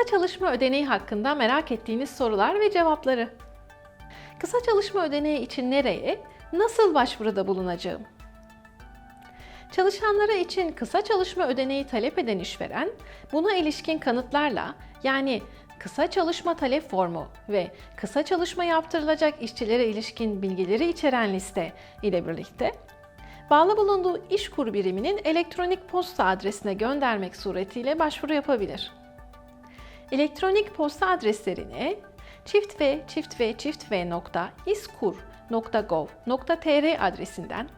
Kısa çalışma ödeneği hakkında merak ettiğiniz sorular ve cevapları. Kısa çalışma ödeneği için nereye, nasıl başvuruda bulunacağım? Çalışanları için kısa çalışma ödeneği talep eden işveren, buna ilişkin kanıtlarla yani kısa çalışma talep formu ve kısa çalışma yaptırılacak işçilere ilişkin bilgileri içeren liste ile birlikte bağlı bulunduğu iş kur biriminin elektronik posta adresine göndermek suretiyle başvuru yapabilir. Elektronik posta adreslerine çift ve çift ve çift ve nokta iskur.gov.tr adresinden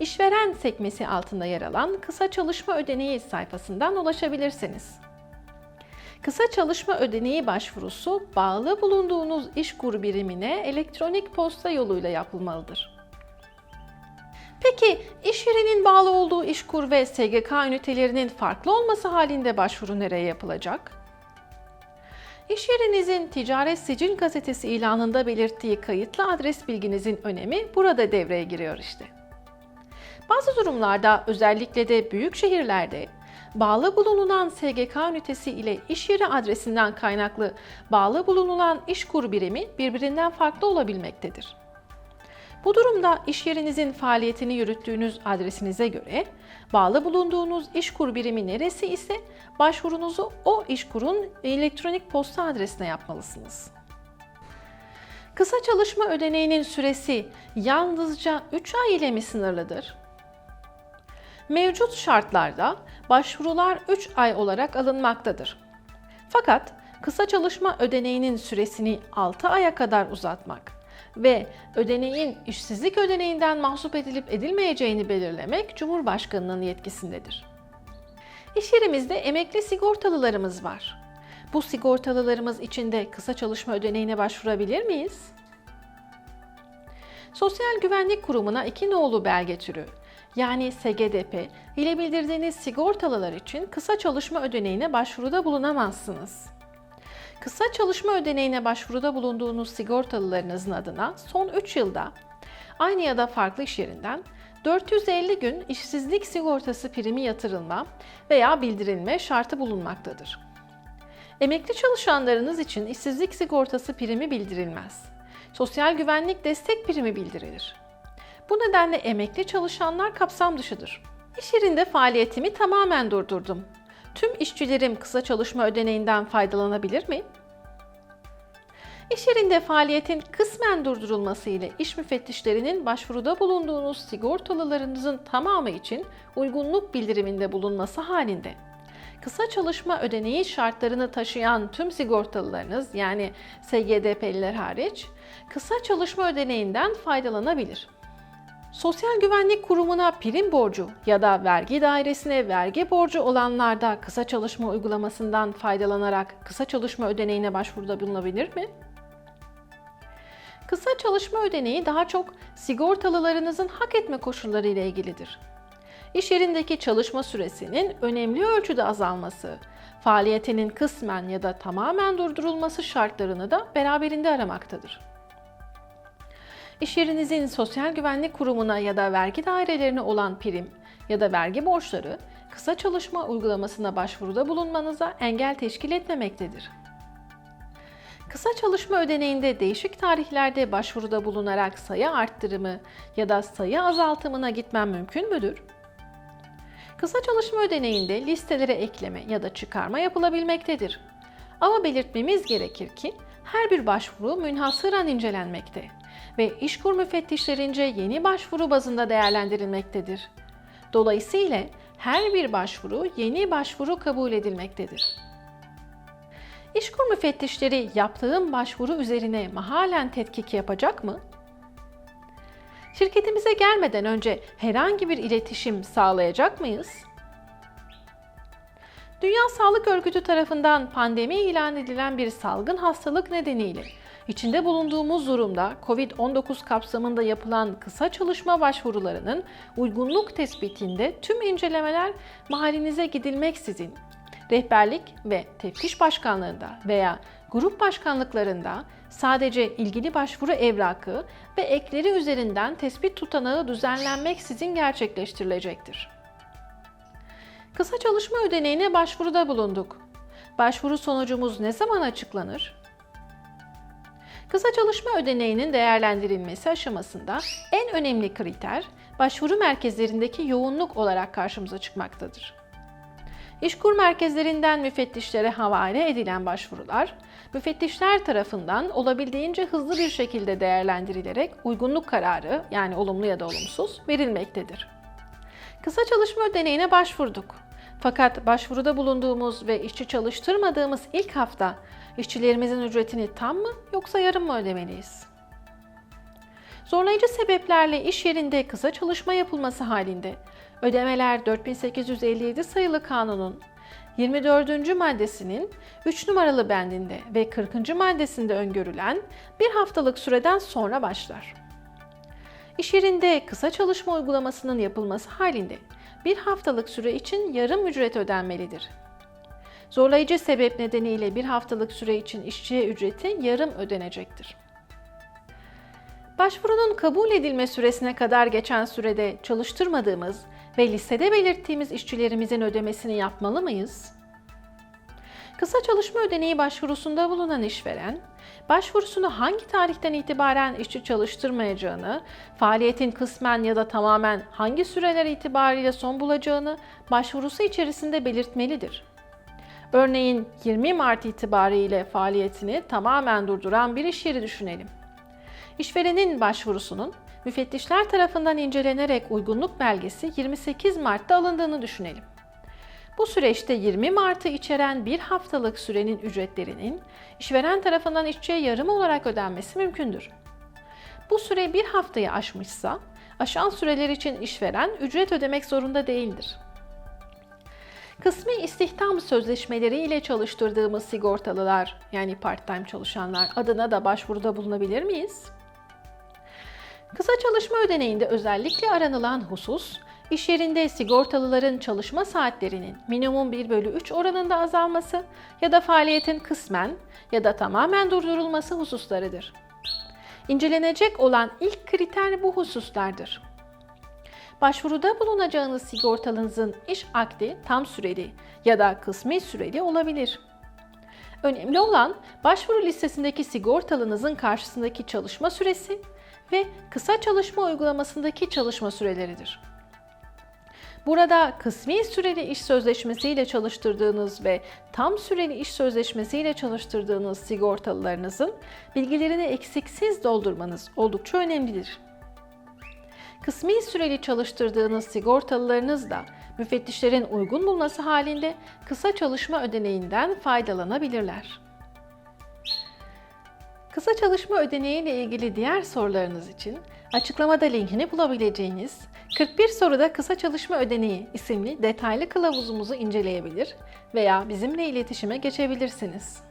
işveren sekmesi altında yer alan kısa çalışma ödeneği sayfasından ulaşabilirsiniz. Kısa çalışma ödeneği başvurusu bağlı bulunduğunuz iş kur birimine elektronik posta yoluyla yapılmalıdır. Peki iş yerinin bağlı olduğu işkur ve SGK ünitelerinin farklı olması halinde başvuru nereye yapılacak? İş yerinizin Ticaret Sicil Gazetesi ilanında belirttiği kayıtlı adres bilginizin önemi burada devreye giriyor işte. Bazı durumlarda özellikle de büyük şehirlerde bağlı bulunulan SGK ünitesi ile iş yeri adresinden kaynaklı bağlı bulunulan iş kur birimi birbirinden farklı olabilmektedir. Bu durumda iş yerinizin faaliyetini yürüttüğünüz adresinize göre bağlı bulunduğunuz iş kur birimi neresi ise başvurunuzu o iş kurun elektronik posta adresine yapmalısınız. Kısa çalışma ödeneğinin süresi yalnızca 3 ay ile mi sınırlıdır? Mevcut şartlarda başvurular 3 ay olarak alınmaktadır. Fakat kısa çalışma ödeneğinin süresini 6 aya kadar uzatmak ve ödeneğin işsizlik ödeneğinden mahsup edilip edilmeyeceğini belirlemek Cumhurbaşkanının yetkisindedir. İş yerimizde emekli sigortalılarımız var. Bu sigortalılarımız için de kısa çalışma ödeneğine başvurabilir miyiz? Sosyal Güvenlik Kurumu'na iki nolu belge türü yani SGDP ile bildirdiğiniz sigortalılar için kısa çalışma ödeneğine başvuruda bulunamazsınız. Kısa çalışma ödeneğine başvuruda bulunduğunuz sigortalılarınızın adına son 3 yılda aynı ya da farklı iş yerinden 450 gün işsizlik sigortası primi yatırılma veya bildirilme şartı bulunmaktadır. Emekli çalışanlarınız için işsizlik sigortası primi bildirilmez. Sosyal güvenlik destek primi bildirilir. Bu nedenle emekli çalışanlar kapsam dışıdır. İş yerinde faaliyetimi tamamen durdurdum. Tüm işçilerim kısa çalışma ödeneğinden faydalanabilir mi? İş yerinde faaliyetin kısmen durdurulması ile iş müfettişlerinin başvuruda bulunduğunuz sigortalılarınızın tamamı için uygunluk bildiriminde bulunması halinde kısa çalışma ödeneği şartlarını taşıyan tüm sigortalılarınız yani SGDP'liler hariç kısa çalışma ödeneğinden faydalanabilir. Sosyal Güvenlik Kurumu'na prim borcu ya da vergi dairesine vergi borcu olanlarda kısa çalışma uygulamasından faydalanarak kısa çalışma ödeneğine başvuruda bulunabilir mi? Kısa çalışma ödeneği daha çok sigortalılarınızın hak etme koşulları ile ilgilidir. İş yerindeki çalışma süresinin önemli ölçüde azalması, faaliyetinin kısmen ya da tamamen durdurulması şartlarını da beraberinde aramaktadır. İş yerinizin sosyal güvenlik kurumuna ya da vergi dairelerine olan prim ya da vergi borçları kısa çalışma uygulamasına başvuruda bulunmanıza engel teşkil etmemektedir. Kısa çalışma ödeneğinde değişik tarihlerde başvuruda bulunarak sayı arttırımı ya da sayı azaltımına gitmem mümkün müdür? Kısa çalışma ödeneğinde listelere ekleme ya da çıkarma yapılabilmektedir. Ama belirtmemiz gerekir ki her bir başvuru münhasıran incelenmekte ve işkur müfettişlerince yeni başvuru bazında değerlendirilmektedir. Dolayısıyla her bir başvuru yeni başvuru kabul edilmektedir. İşkur müfettişleri yaptığım başvuru üzerine mahalen tetkik yapacak mı? Şirketimize gelmeden önce herhangi bir iletişim sağlayacak mıyız? Dünya Sağlık Örgütü tarafından pandemi ilan edilen bir salgın hastalık nedeniyle içinde bulunduğumuz durumda COVID-19 kapsamında yapılan kısa çalışma başvurularının uygunluk tespitinde tüm incelemeler mahallinize gidilmeksizin rehberlik ve teftiş başkanlığında veya grup başkanlıklarında sadece ilgili başvuru evrakı ve ekleri üzerinden tespit tutanağı düzenlenmeksizin gerçekleştirilecektir. Kısa çalışma ödeneğine başvuruda bulunduk. Başvuru sonucumuz ne zaman açıklanır? Kısa çalışma ödeneğinin değerlendirilmesi aşamasında en önemli kriter başvuru merkezlerindeki yoğunluk olarak karşımıza çıkmaktadır. İşkur merkezlerinden müfettişlere havale edilen başvurular, müfettişler tarafından olabildiğince hızlı bir şekilde değerlendirilerek uygunluk kararı yani olumlu ya da olumsuz verilmektedir. Kısa çalışma ödeneğine başvurduk. Fakat başvuruda bulunduğumuz ve işçi çalıştırmadığımız ilk hafta işçilerimizin ücretini tam mı yoksa yarım mı ödemeliyiz? Zorlayıcı sebeplerle iş yerinde kısa çalışma yapılması halinde ödemeler 4857 sayılı kanunun 24. maddesinin 3 numaralı bendinde ve 40. maddesinde öngörülen bir haftalık süreden sonra başlar. İş yerinde kısa çalışma uygulamasının yapılması halinde bir haftalık süre için yarım ücret ödenmelidir. Zorlayıcı sebep nedeniyle bir haftalık süre için işçiye ücreti yarım ödenecektir. Başvurunun kabul edilme süresine kadar geçen sürede çalıştırmadığımız ve listede belirttiğimiz işçilerimizin ödemesini yapmalı mıyız? Kısa çalışma ödeneği başvurusunda bulunan işveren, başvurusunu hangi tarihten itibaren işçi çalıştırmayacağını, faaliyetin kısmen ya da tamamen hangi süreler itibariyle son bulacağını başvurusu içerisinde belirtmelidir. Örneğin 20 Mart itibariyle faaliyetini tamamen durduran bir iş yeri düşünelim. İşverenin başvurusunun müfettişler tarafından incelenerek uygunluk belgesi 28 Mart'ta alındığını düşünelim. Bu süreçte 20 Mart'ı içeren bir haftalık sürenin ücretlerinin işveren tarafından işçiye yarım olarak ödenmesi mümkündür. Bu süre bir haftayı aşmışsa, aşan süreler için işveren ücret ödemek zorunda değildir. Kısmi istihdam sözleşmeleri ile çalıştırdığımız sigortalılar yani part-time çalışanlar adına da başvuruda bulunabilir miyiz? Kısa çalışma ödeneğinde özellikle aranılan husus, iş yerinde sigortalıların çalışma saatlerinin minimum 1 bölü 3 oranında azalması ya da faaliyetin kısmen ya da tamamen durdurulması hususlarıdır. İncelenecek olan ilk kriter bu hususlardır. Başvuruda bulunacağınız sigortalınızın iş akdi tam süreli ya da kısmi süreli olabilir. Önemli olan başvuru listesindeki sigortalınızın karşısındaki çalışma süresi ve kısa çalışma uygulamasındaki çalışma süreleridir. Burada kısmi süreli iş sözleşmesiyle çalıştırdığınız ve tam süreli iş sözleşmesiyle çalıştırdığınız sigortalılarınızın bilgilerini eksiksiz doldurmanız oldukça önemlidir. Kısmi süreli çalıştırdığınız sigortalılarınız da müfettişlerin uygun bulması halinde kısa çalışma ödeneğinden faydalanabilirler. Kısa çalışma ödeneği ile ilgili diğer sorularınız için açıklamada linkini bulabileceğiniz 41 soruda kısa çalışma ödeneği isimli detaylı kılavuzumuzu inceleyebilir veya bizimle iletişime geçebilirsiniz.